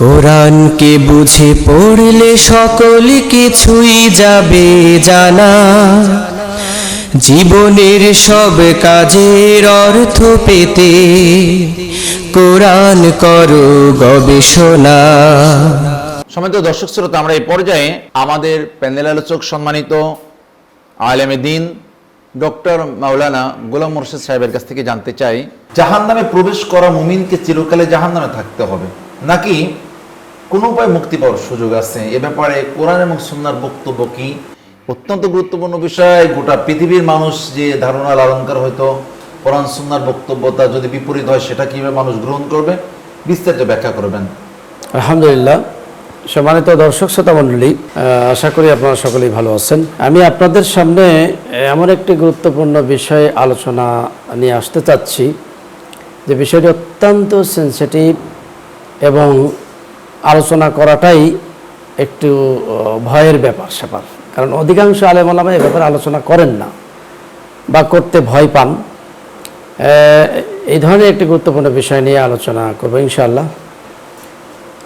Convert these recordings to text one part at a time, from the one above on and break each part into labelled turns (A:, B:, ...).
A: কোরআনকে বুঝে পড়লে সকল কিছুই যাবে জানা। জীবনের সব কাজের অর্থ পেতে কোরআন করো গবেষণা।
B: সম্মানিত দর্শক শ্রোতা, আমরা এই পর্যায়ে আমাদের প্যানেল আলোচক সম্মানিত আলেমে দিন ডক্টর মাওলানা গোলাম মোর্শেদ সাহেবের কাছ থেকে জানতে চাই জাহান নামে প্রবেশ করা মুমিনকে চিরকালে জাহান নামে থাকতে হবে নাকি কোনো উপায় মুক্তি পাওয়ার সুযোগ আছে? এ ব্যাপারে কোরআন এবং সুন্নার বক্তব্য কি? অত্যন্ত গুরুত্বপূর্ণ বিষয়। গোটা পৃথিবীর মানুষ যে ধারণা লালনকার হয়তো কোরআন, সুন্নার বক্তব্যতা যদি বিপরীত হয়, সেটা কীভাবে মানুষ গ্রহণ করবে? বিস্তারিত ব্যাখ্যা করবেন।
C: আলহামদুলিল্লাহ। সম্মানিত দর্শক, শ্রোতা মণ্ডলী আশা করি আপনারা সকলেই ভালো আছেন। আমি আপনাদের সামনে এমন একটি গুরুত্বপূর্ণ বিষয়ে আলোচনা নিয়ে আসতে চাচ্ছি। যে বিষয়টি অত্যন্ত সেন্সিটিভ এবং আলোচনা করাটাই একটু ভয়ের ব্যাপার স্যাপার। কারণ অধিকাংশ আলেমালামা এ ব্যাপারে আলোচনা করেন না বা করতে ভয় পান। এই ধরনের একটি গুরুত্বপূর্ণ বিষয় নিয়ে আলোচনা করব ইনশাআল্লাহ।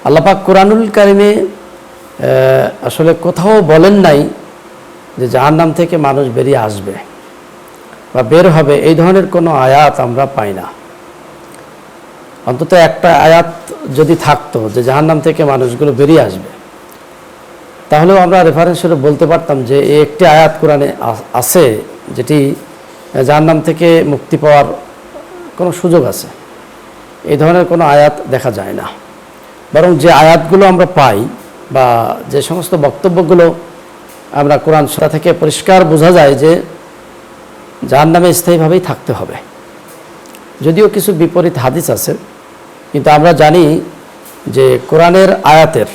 C: আল্লাপাক কোরআনুল কারিমে আসলে কোথাও বলেন নাই যে যার নাম থেকে মানুষ বেরিয়ে আসবে বা বের হবে। এই ধরনের কোনো আয়াত আমরা পাই না। অন্তত একটা আয়াত যদি থাকতো যে জাহান্নাম থেকে মানুষগুলো বেরিয়ে আসবে, তাহলেও আমরা রেফারেন্স হিসেবে বলতে পারতাম যে এই একটি আয়াত কোরআনে আছে যেটি জাহান্নাম থেকে মুক্তি পাওয়ার কোনো সুযোগ আছে। এই ধরনের কোনো আয়াত দেখা যায় না। বরং যে আয়াতগুলো আমরা পাই বা যে সমস্ত বক্তব্যগুলো আমরা কোরআন সুরা থেকে পরিষ্কার বোঝা যায় যে যার নামে স্থায়ীভাবেই থাকতে হবে। যদিও কিছু বিপরীত হাদিস আছে, কিন্তু আমরা জানি যে কোরআনের আয়াতের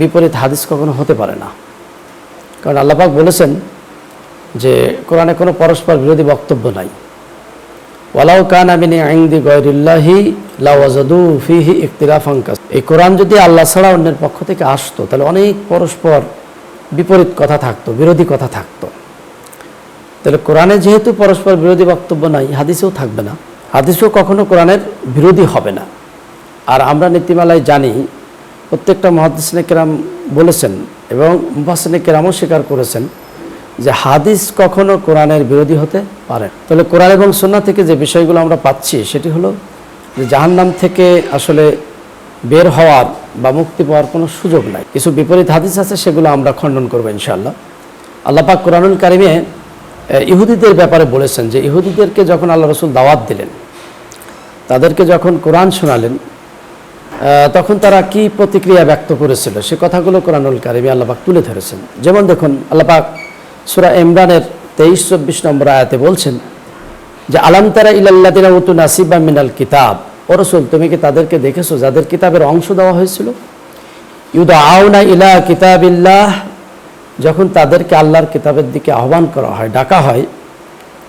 C: বিপরীত হাদিস কখনো হতে পারে না। কারণ আল্লাপাক বলেছেন যে কোরআনে কোনো পরস্পর বিরোধী বক্তব্য নাই। ওয়ালাউ কান আমিনি আইন্দি গয়রিল্লাহি লাওয়াজাদু ফিহি ইখতিলাফান কাস। এই কোরআন যদি আল্লাহ ছাড়া অন্যের পক্ষ থেকে আসতো, তাহলে অনেক পরস্পর বিপরীত কথা থাকতো, বিরোধী কথা থাকতো। তাহলে কোরআনে যেহেতু পরস্পর বিরোধী বক্তব্য নাই, হাদিসেও থাকবে না। হাদিসেও কখনো কোরআনের বিরোধী হবে না। আর আমরা নীতিমালায় জানি, প্রত্যেকটা মহাদিসনে কেরাম বলেছেন এবং মুফাসনে কেরামও স্বীকার করেছেন যে হাদিস কখনো কোরআনের বিরোধী হতে পারে তাহলে কোরআন এবং সন্না থেকে যে বিষয়গুলো আমরা পাচ্ছি, সেটি হলো যে জাহান্নাম থেকে আসলে বের হওয়ার বা মুক্তি পাওয়ার কোনো সুযোগ নাই। কিছু বিপরীত হাদিস আছে, সেগুলো আমরা খণ্ডন করব ইনশাআল্লাহ। আল্লাহ পাক কোরআনুল কারিমে ইহুদিদের ব্যাপারে বলেছেন যে ইহুদিদেরকে যখন আল্লাহ রসুল দাওয়াত দিলেন তাদেরকে যখন কোরআন শোনালেন তখন তারা কি প্রতিক্রিয়া ব্যক্ত করেছিল? সে কথাগুলো কোরআনুল কারিমে আল্লাপাক তুলে ধরেছেন। যেমন দেখুন আল্লাপাক সুরা ইমরানের তেইশ, চব্বিশ নম্বর আয়াতে বলছেন যে, আলাম তারা ইলাল্লাদিনা উতু নাসিবা মিনাল কিতাব। ও রসুল, তুমি কি তাদেরকে দেখেছ যাদের কিতাবের অংশ দেওয়া হয়েছিল? ইউদা আউনা ইলা কিতাবিল্লাহ। যখন তাদেরকে আল্লাহর কিতাবের দিকে আহ্বান করা হয়, ডাকা হয়,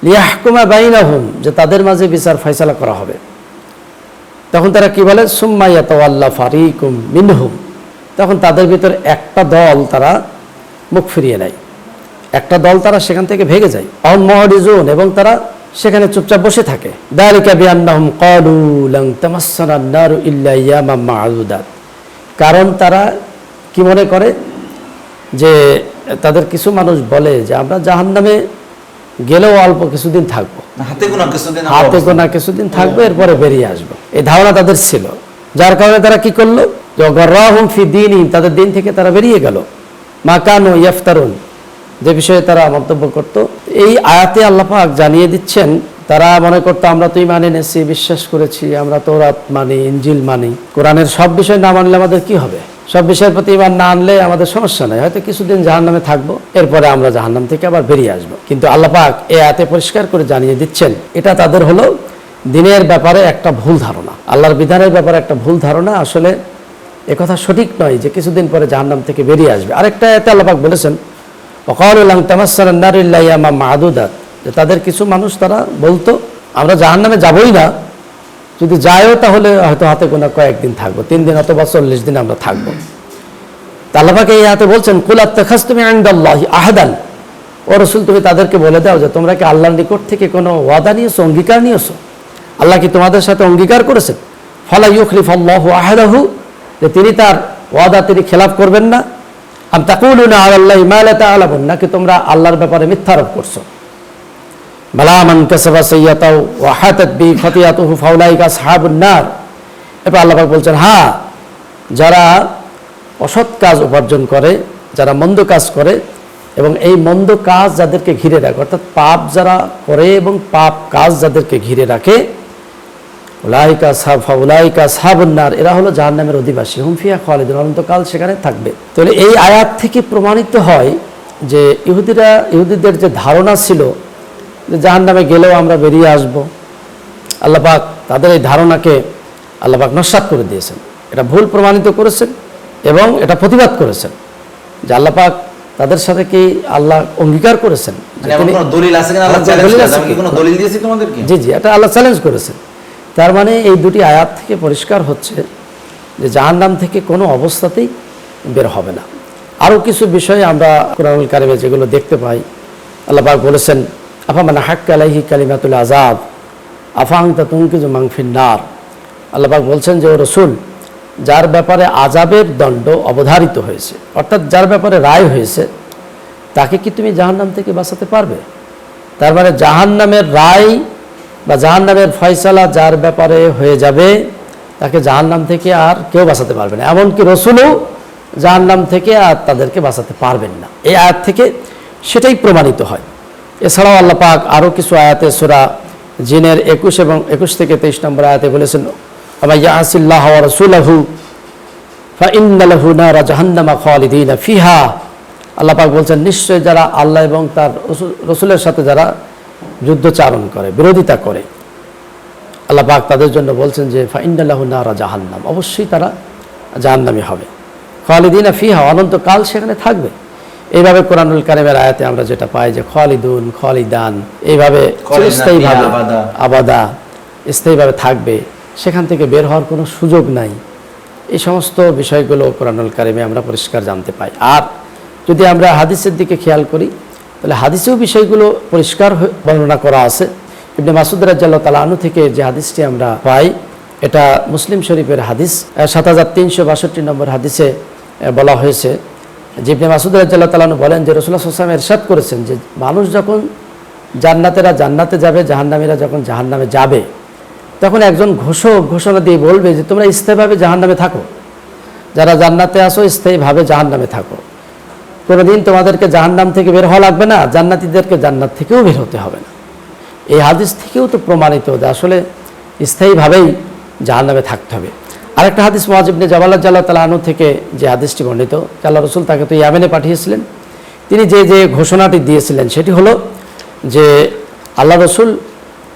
C: লিয়াহকুমা বাইনাহুম, যে তাদের মাঝে বিচার ফয়সালা করা হবে। তখন তারা কি বলে? সুম্মাইয়াত আল্লাহ ফারিকুম মিনহুম তখন তাদের ভিতর একটা দল তারা মুখ ফিরিয়ে নেয়। একটা দল তারা সেখান থেকে ভেগে যায়। অন মহরিজুন এবং তারা সেখানে চুপচাপ বসে থাকে। কারণ তারা কি মনে করে? যে তাদের কিছু মানুষ বলে যে, আমরা জাহান্নামে গেলেও অল্প কিছুদিন থাকব।
B: হাতে গোনা কিছুদিন
C: হাতে কিছুদিন থাকবে এরপরে বেরিয়ে আসব। এই ধারণা তাদের ছিল। যার কারণে তারা কি করল? ফি তাদের দিন থেকে তারা বেরিয়ে গেল। মাকানো ইয়ফতারুন যে বিষয়ে তারা মন্তব্য করত। এই আয়াতে আল্লাহ পাক জানিয়ে দিচ্ছেন তারা মনে করতো আমরা তো ইমান এনেছি বিশ্বাস করেছি আমরা তো রাত মানি ইঞ্জিল মানি। কোরআনের সব বিষয় না মানলে আমাদের কি হবে? সব বিষয়ের প্রতি ইমান না আনলে আমাদের সমস্যা নেই। হয়তো কিছুদিন জাহান নামে থাকব, এরপরে আমরা জাহান্নাম থেকে আবার বেরিয়ে আসব। কিন্তু আল্লাহ পাক এ আয়াতে পরিষ্কার করে জানিয়ে দিচ্ছেন, এটা তাদের হলো দিনের ব্যাপারে একটা ভুল ধারণা। আল্লাহর বিধানের ব্যাপারে একটা ভুল ধারণা। আসলে কথা সঠিক নয় যে কিছুদিন পরে জাহান্নাম থেকে বেরিয়ে আসবে। আরেকটা এতে আল্লাপাক বলেছেন অকাউলাং তামাসান্নারিল্লাইয়ামা মাহাদুদাত যে তাদের কিছু মানুষ তারা বলতো, আমরা জাহান্নামে যাবই না যদি যায়ও তাহলে হয়তো হাতে গোনা কয়েকদিন থাকব, তিন দিন অথবা চল্লিশ দিন আমরা থাকব। তা আল্লাপাকে এই হাতে বলছেন কুলাত্তাখাস তুমি আইন্দাল্লাহ আহাদান। ও রসুল, তুমি তাদেরকে বলে দাও যে, তোমরা কি আল্লাহর নিকট থেকে কোনো ওয়াদা নিয়েছো, অঙ্গীকার নিয়েছো? আল্লাহ কি তোমাদের সাথে অঙ্গীকার করেছেন? ফলা ইউখলিফ আল্লাহ আহাদাহু, যে তিনি তার ওয়াদা তিনি খেলাফ করবেন না। আম তাকুলুনা আল্লাহ ইমালা তাআলামুন, নাকি তোমরা আল্লাহর ব্যাপারে মিথ্যারোপ করছ? বালা মান কাসাবা সাইয়াতাও ওয়া হাতাত বি খাতিয়াতুহু ফাউলাইকা আসহাবুন নার। এরপর আল্লাহ পাক বলছেন হ্যাঁ যারা অসৎ কাজ উপার্জন করে, যারা মন্দ কাজ করে এবং এই মন্দ কাজ যাদেরকে ঘিরে রাখে, অর্থাৎ পাপ যারা করে এবং পাপ কাজ যাদেরকে ঘিরে রাখে, উলাইকা সাফা উলাইকা সাবন্নার এরা হলো জাহান্নামের অধিবাসী হুমফিয়া খালিদুন অনন্তকাল সেখানে থাকবে। তাহলে এই আয়াত থেকে প্রমাণিত হয় যে ইহুদিরা, ইহুদিদের যে ধারণা ছিল যে জাহান্নামে গেলেও আমরা বেরিয়ে আসব। আল্লাপাক তাদের এই ধারণাকে আল্লাপাক নস্বাত করে দিয়েছেন। এটা ভুল প্রমাণিত করেছেন এবং এটা প্রতিবাদ করেছেন। যে আল্লাপাক তাদের সাথে কি আল্লাহ অঙ্গীকার করেছেন?
B: মানে তোমাদেরকে?
C: জি জি এটা আল্লাহ চ্যালেঞ্জ করেছেন। তার মানে এই দুটি আয়াত থেকে পরিষ্কার হচ্ছে যে জাহান্নাম থেকে কোনো অবস্থাতেই বের হবে না। আরও কিছু বিষয় আমরা কোরআনুল কারিমে যেগুলো দেখতে পাই আল্লাপাক বলেছেন আফা মানে হাক্কা আলাইহি কালিমাতুল আজাব আফাং তা তুমকিজু মাংফিন্নার আল্লাহ পাক বলছেন যে, ও রসুল, যার ব্যাপারে আজাবের দণ্ড অবধারিত হয়েছে, অর্থাৎ যার ব্যাপারে রায় হয়েছে, তাকে কি তুমি জাহান্নাম থেকে বাঁচাতে পারবে? তার মানে জাহান্নামের রায় বা জাহান্নামের ফয়সালা যার ব্যাপারে হয়ে যাবে, তাকে জাহান্নাম থেকে আর কেউ বাঁচাতে পারবে না। এমনকি রসুলও জাহান্নাম থেকে আর তাদেরকে বাঁচাতে পারবেন না। এই আয়াত থেকে সেটাই প্রমাণিত হয়। এছাড়াও আল্লাহ পাক আরও কিছু আয়াতে সুরা জিনের একুশ এবং একুশ থেকে তেইশ নম্বর আয়াতে বলেছেন খালিদিনা ফিহা। আল্লাহ পাক বলছেন, নিশ্চয় যারা আল্লাহ এবং তার রসুলের সাথে যারা যুদ্ধচারণ করে, বিরোধিতা করে। আল্লাহ পাক তাদের জন্য বলছেন যে ফাইন্নালাহু নারা জাহান্নাম। অবশ্যই তারা জাহান্নামী হবে। খালিদিনা ফিহা, অনন্তকাল সেখানে থাকবে। এইভাবে কোরআনুল কারিমের আয়াতে আমরা যেটা পাই যে খালিদুন খালিদান এইভাবে স্থায়ীভাবে
B: আবাদা।
C: আবাদা স্থায়ীভাবে থাকবে সেখান থেকে বের হওয়ার কোনো সুযোগ নাই। এই সমস্ত বিষয়গুলো কোরআনুল কারিমে আমরা পরিষ্কার জানতে পাই। আর যদি আমরা হাদিসের দিকে খেয়াল করি তাহলে হাদিসেও বিষয়গুলো পরিষ্কার হয়ে- বর্ণনা করা আছে। ইবনে মাসুদ রাজ্লাহ তালানু থেকে যে হাদিসটি আমরা পাই এটা মুসলিম শরীফের হাদিস। সাত হাজার তিনশো বাষট্টি নম্বর হাদিসে বলা হয়েছে যে ইবনে মাসুদ রাজ্লাহ তালানু বলেন যে রসুল্লাহ সাল্লাম এরশাদ করেছেন যে মানুষ যখন জান্নাতেরা জান্নাতে যাবে, জাহান্নামীরা যখন জাহান্নামে যাবে, তখন একজন ঘোষক ঘোষণা দিয়ে বলবে যে তোমরা স্থায়ীভাবে জাহান্নামে থাকো। যারা জান্নাতে আসো, স্থায়ীভাবে জাহান্নামে থাকো। কোনোদিন তোমাদেরকে জাহান্নাম থেকে বের হওয়া লাগবে না, জান্নাতীদেরকে জান্নাত থেকেও বের হতে হবে না। এই হাদিস থেকেও তো প্রমাণিত যে আসলে স্থায়ীভাবেই জাহান্নামে থাকতে হবে। আরেকটা হাদিস মহাজিবনে জওয়াল্লাহ জাল্লাহ তালা আনু থেকে যে হাদিসটি বর্ণিত আল্লাহ রসুল তাকে তো ইয়ামেনে পাঠিয়েছিলেন, তিনি যে যে ঘোষণাটি দিয়েছিলেন সেটি হলো যে আল্লাহ রসুল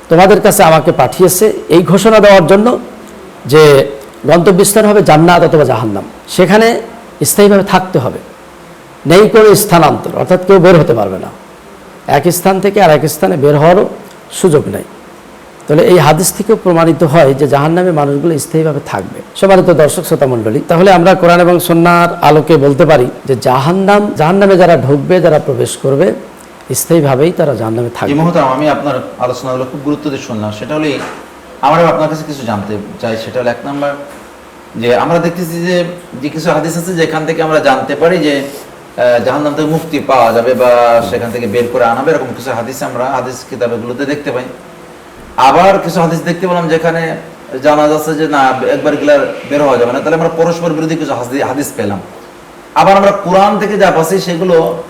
C: তোমাদের কাছে আমাকে পাঠিয়েছে এই ঘোষণা দেওয়ার জন্য যে গন্তব্যস্থান হবে জান্নাত অথবা জাহান্নাম। সেখানে স্থায়ীভাবে থাকতে হবে। নেই কোনো স্থানান্তর, অর্থাৎ কেউ বের হতে পারবে না। এক স্থান থেকে আর এক স্থানে বের হওয়ারও সুযোগ নেই। তাহলে এই হাদিস থেকেও প্রমাণিত হয় যে জাহান্নামে মানুষগুলো স্থায়ীভাবে থাকবে। সম্মানিত দর্শক শ্রোতা মণ্ডলী তাহলে আমরা কোরআন এবং সন্ন্যার আলোকে বলতে পারি যে জাহান্নাম, জাহান্নামে যারা ঢুকবে, যারা প্রবেশ করবে, স্থায়ীভাবেই তারা জাহান্নামে
B: এই
C: থাকবে
B: মুহূর্তে আমি আপনার আলোচনাগুলো খুব গুরুত্ব দিয়ে শুনলাম। সেটা হলে আমরা আপনার কাছে কিছু জানতে চাই। সেটা হলো এক নম্বর যে আমরা দেখতেছি যে যে কিছু হাদিস আছে যেখান থেকে আমরা জানতে পারি যে জাহান্নাম থেকে মুক্তি পাওয়া যাবে বা সেখান থেকে বের করে আনাবে এরকম কিছু হাদিস আমরা হাদিস কিতাবেগুলোতে দেখতে পাই। আবার কিছু হাদিস দেখতে পেলাম যেখানে জানা যাচ্ছে যে না, একবার গেলে আর বের হওয়া যাবে না। তাহলে আমরা পরস্পর বিরোধী কিছু হাদি- হাদিস পেলাম। আবার আমরা কোরআন থেকে যা পাচ্ছি সেগুলো,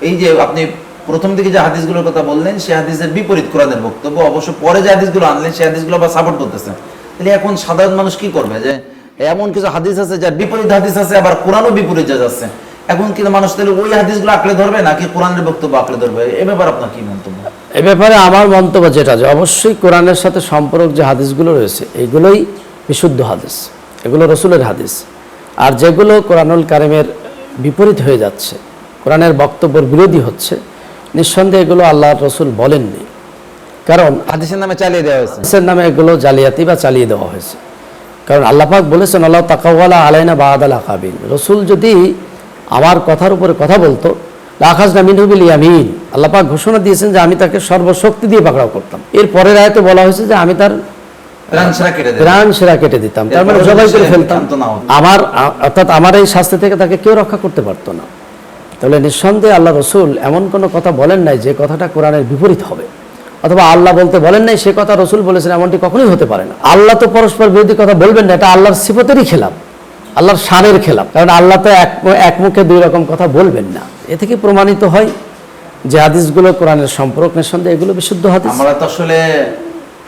B: এই যে আপনি প্রথম দিকে যে হাদিসগুলোর কথা বললেন, সেই হাদিসের বিপরীত কোরআনের বক্তব্য। অবশ্য পরে যে হাদিসগুলো আনলেন, সেই হাদিসগুলো আবার সাপোর্ট করতেছে তাহলে এখন সাধারণ মানুষ কি করবে যে, এমন কিছু হাদিস আছে যার বিপরীত হাদিস আছে, আবার কোরআনও বিপরীত যা যাচ্ছে। এখন কিন্তু মানুষ তাহলে ওই হাদিসগুলো আঁকড়ে ধরবে, নাকি কোরআনের বক্তব্য আঁকড়ে ধরবে? এ ব্যাপার আপনার কি মন্তব্য?
C: এ ব্যাপারে আমার মন্তব্য যেটা যে অবশ্যই কোরআনের সাথে সম্পর্ক যে হাদিসগুলো রয়েছে এগুলোই বিশুদ্ধ হাদিস এগুলো রসুলের হাদিস। আর যেগুলো কোরআনুল কারিমের বিপরীত হয়ে যাচ্ছে কোরআনের বক্তব্যের বিরোধী হচ্ছে নিঃসন্দেহে এগুলো আল্লাহর রসুল বলেননি। কারণ
B: হাদিসের নামে চালিয়ে দেওয়া হয়েছে।
C: হাদিসের নামে এগুলো জালিয়াতি বা চালিয়ে দেওয়া হয়েছে। কারণ আল্লাপাক বলেছেন আল্লাহ তাকাওয়ালা আলাইনা বাদ আল আকাবিন রসুল যদি আমার কথার উপরে কথা বলতো লাখাজ না মিনহুবিল ইয়ামিন। আল্লাপাক ঘোষণা দিয়েছেন যে আমি তাকে সর্বশক্তি দিয়ে পাকড়াও করতাম। এর পরের আয়তে বলা হয়েছে যে আমি তার
B: প্রাণ কেটে
C: সেরা কেটে দিতাম। তার মানে জবাই করে ফেলতাম। আমার অর্থাৎ আমার এই শাস্তি থেকে তাকে কেউ রক্ষা করতে পারতো না। তাহলে নিঃসন্দেহে আল্লাহ রসুল এমন কোনো কথা বলেন নাই যে কথাটা কোরআনের বিপরীত হবে। অথবা আল্লাহ বলতে বলেন নাই সে কথা রসুল বলেছেন এমনটি কখনোই হতে পারে না। আল্লাহ তো পরস্পর বিরোধী কথা বলবেন না এটা আল্লাহর সিফতেরই খেলাম আল্লাহর শানের খেলাম কারণ আল্লাহ তো এক এক মুখে দুই রকম কথা বলবেন না। এ থেকে প্রমাণিত হয় যে হাদিসগুলো কোরআনের সম্পর্ক নিঃসন্দেহে এগুলো বিশুদ্ধ হাদিস।
B: আমরা তো আসলে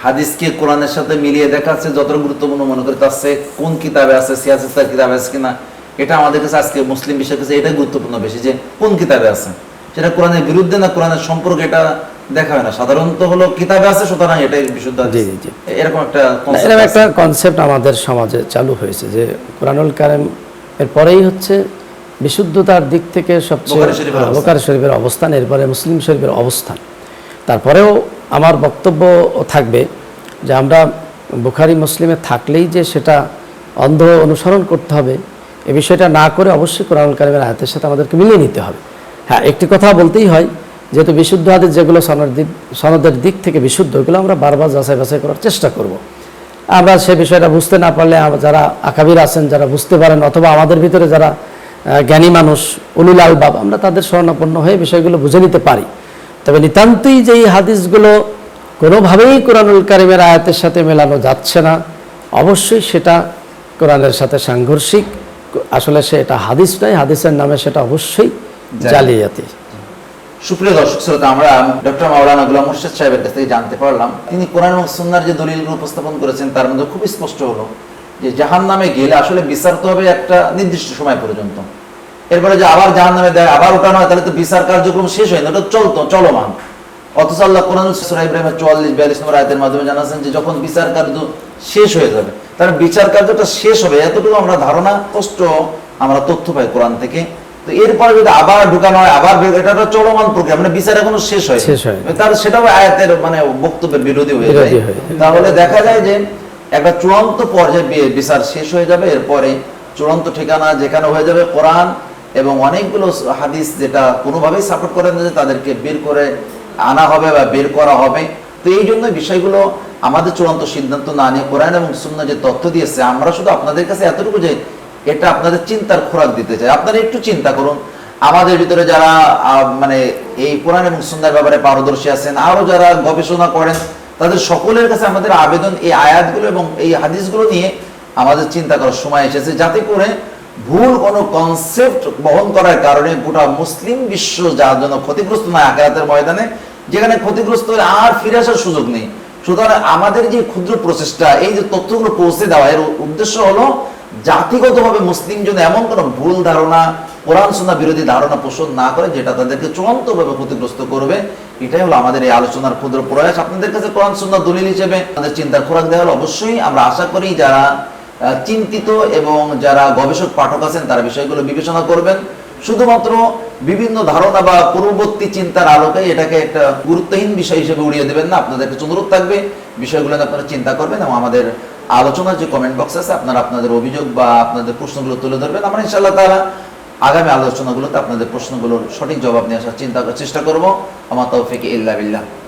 B: হাদিসকে কোরআনের সাথে মিলিয়ে দেখাচ্ছে যত গুরুত্বপূর্ণ মনে করি তার কোন কিতাবে আছে সিয়াসিস্তার কিতাবে আছে কিনা এটা আমাদের কাছে আজকে মুসলিম বিশ্বের কাছে এটাই গুরুত্বপূর্ণ বেশি যে কোন কিতাবে আছে। সেটা কোরআনের বিরুদ্ধে না কোরআনের সম্পর্ক এটা দেখা হয় না। সাধারণত হলো কিতাবে আছে সুতরাং এটাই বিশুদ্ধ
C: জি, জি।
B: এরকম একটা
C: এরকম একটা কনসেপ্ট আমাদের সমাজে চালু হয়েছে যে কোরআনুল কারেম এর পরেই হচ্ছে বিশুদ্ধতার দিক থেকে সবচেয়ে
B: বুখারী শরীফের অবস্থান।
C: এরপরে মুসলিম শরীফের অবস্থান। তারপরেও আমার বক্তব্য থাকবে যে আমরা বুখারি মুসলিমে থাকলেই যে সেটা অন্ধ অনুসরণ করতে হবে এ বিষয়টা না করে অবশ্যই কোরআনুল কারিমের আয়াতের সাথে আমাদেরকে মিলিয়ে নিতে হবে। হ্যাঁ একটি কথা বলতেই হয় যেহেতু বিশুদ্ধ হাদিস যেগুলো সনদের দিক সনদের দিক থেকে বিশুদ্ধ ওগুলো আমরা বারবার যাচাই বাছাই করার চেষ্টা করব। আমরা সে বিষয়টা বুঝতে না পারলে যারা আকাবির আছেন যারা বুঝতে পারেন অথবা আমাদের ভিতরে যারা জ্ঞানী মানুষ উলুল আলবাব আমরা তাদের শরণাপন্ন হয়ে বিষয়গুলো বুঝে নিতে পারি। তবে নিতান্তই যে এই হাদিসগুলো কোনোভাবেই কোরআনুল কারিমের আয়াতের সাথে মেলানো যাচ্ছে না অবশ্যই সেটা কোরআনের সাথে সাংঘর্ষিক। আসলে সে এটা হাদিস নয় হাদিসের নামে সেটা অবশ্যই জালিয়াতি।
B: সুপ্রিয় দর্শক শ্রোতা আমরা ডক্টর মাওলানা গুলাম মুর্শিদ সাহেবের কাছ থেকে জানতে পারলাম তিনি কোরআন এবং সুন্নার যে দলিলগুলো উপস্থাপন করেছেন তার মধ্যে খুব স্পষ্ট হলো। যে জাহান নামে গেলে আসলে বিচার তো হবে একটা নির্দিষ্ট সময় পর্যন্ত। এরপরে যে আবার জাহান নামে দেয় আবার ওঠানো হয় তাহলে তো বিচার কার্যক্রম শেষ হয় না ওটা চলতো চলমান। অথচ আল্লাহ কোরআন সুরা ইব্রাহিমের চুয়াল্লিশ বিয়াল্লিশ নম্বর আয়তের মাধ্যমে জানাচ্ছেন যে যখন বিচার কার্য শেষ হয়ে যাবে তার বিচার কার্যটা শেষ হবে এতটুকু আমরা ধারণা স্পষ্ট আমরা তথ্য পাই কোরআন থেকে। তো এরপরে যদি আবার ঢুকানো হয় আবার এটা একটা চলমান প্রক্রিয়া মানে বিচার এখনও শেষ হয়। তার সেটাও আয়াতের মানে বক্তব্যের বিরোধী হয়ে যায়। তাহলে দেখা যায় যে একটা চূড়ান্ত পর্যায়ে বিচার শেষ হয়ে যাবে। এরপরে চূড়ান্ত ঠিকানা যেখানে হয়ে যাবে কোরআন এবং অনেকগুলো হাদিস যেটা কোনোভাবেই সাপোর্ট করে না যে তাদেরকে বের করে আনা হবে বা বের করা হবে। তো এই জন্য বিষয়গুলো আমাদের চূড়ান্ত সিদ্ধান্ত না নিয়ে কোরআন এবং সুন্নাহ যে তথ্য দিয়েছে, আমরা শুধু আপনাদের কাছে এতটুকু যে এটা আপনাদের চিন্তার খোরাক দিতে চাই। আপনারা একটু চিন্তা করুন। আমাদের ভিতরে যারা মানে এই কোরআন এবং সুন্দর ব্যাপারে পারদর্শী আছেন, আরও যারা গবেষণা করেন তাদের সকলের কাছে আমাদের আবেদন এই আয়াতগুলো এবং এই হাদিসগুলো নিয়ে আমাদের চিন্তা করার সময় এসেছে। যাতে করে ভুল কোনো কনসেপ্ট বহন করার কারণে গোটা মুসলিম বিশ্ব যার জন্য ক্ষতিগ্রস্ত নয় আকারাতের ময়দানে, যেখানে ক্ষতিগ্রস্ত হলে আর ফিরে আসার সুযোগ নেই। সুতরাং আমাদের যে ক্ষুদ্র প্রচেষ্টা, এই যে তথ্যগুলো পৌঁছে দেওয়া, এর উদ্দেশ্য হলো জাতিগতভাবে মুসলিম যেন এমন কোনো ভুল ধারণা, কোরআন, সুন্নাহ বিরোধী ধারণা পোষণ না করে যেটা তাদেরকে চূড়ান্তভাবে ক্ষতিগ্রস্ত করবে, এটাই হলো আমাদের এই আলোচনার ক্ষুদ্র প্রয়াস। আপনাদের কাছে কোরআন, সুন্নাহ দলিল হিসেবে আমাদের চিন্তার খোরাক দেওয়া হলো। অবশ্যই আমরা আশা করি যারা চিন্তিত এবং যারা গবেষক, পাঠক আছেন, তারা বিষয়গুলো বিবেচনা করবেন। শুধুমাত্র বিভিন্ন ধারণা বা পূর্ববর্তী চিন্তার আলোকে এটাকে একটা গুরুত্বহীন বিষয় হিসেবে উড়িয়ে দেবেন না। আপনাদের কাছে অনুরোধ থাকবে, বিষয়গুলো আপনারা চিন্তা করবেন এবং আমাদের আলোচনার যে কমেন্ট বক্স আছে, আপনারা আপনাদের অভিযোগ বা আপনাদের প্রশ্নগুলো তুলে ধরবেন। আমরা ইনশাল্লাহ তারা আগামী আলোচনাগুলোতে আপনাদের প্রশ্নগুলোর সঠিক জবাব নিয়ে আসার চিন্তা চেষ্টা করব। আমার তৌফিক ইল্লা বিল্লাহ।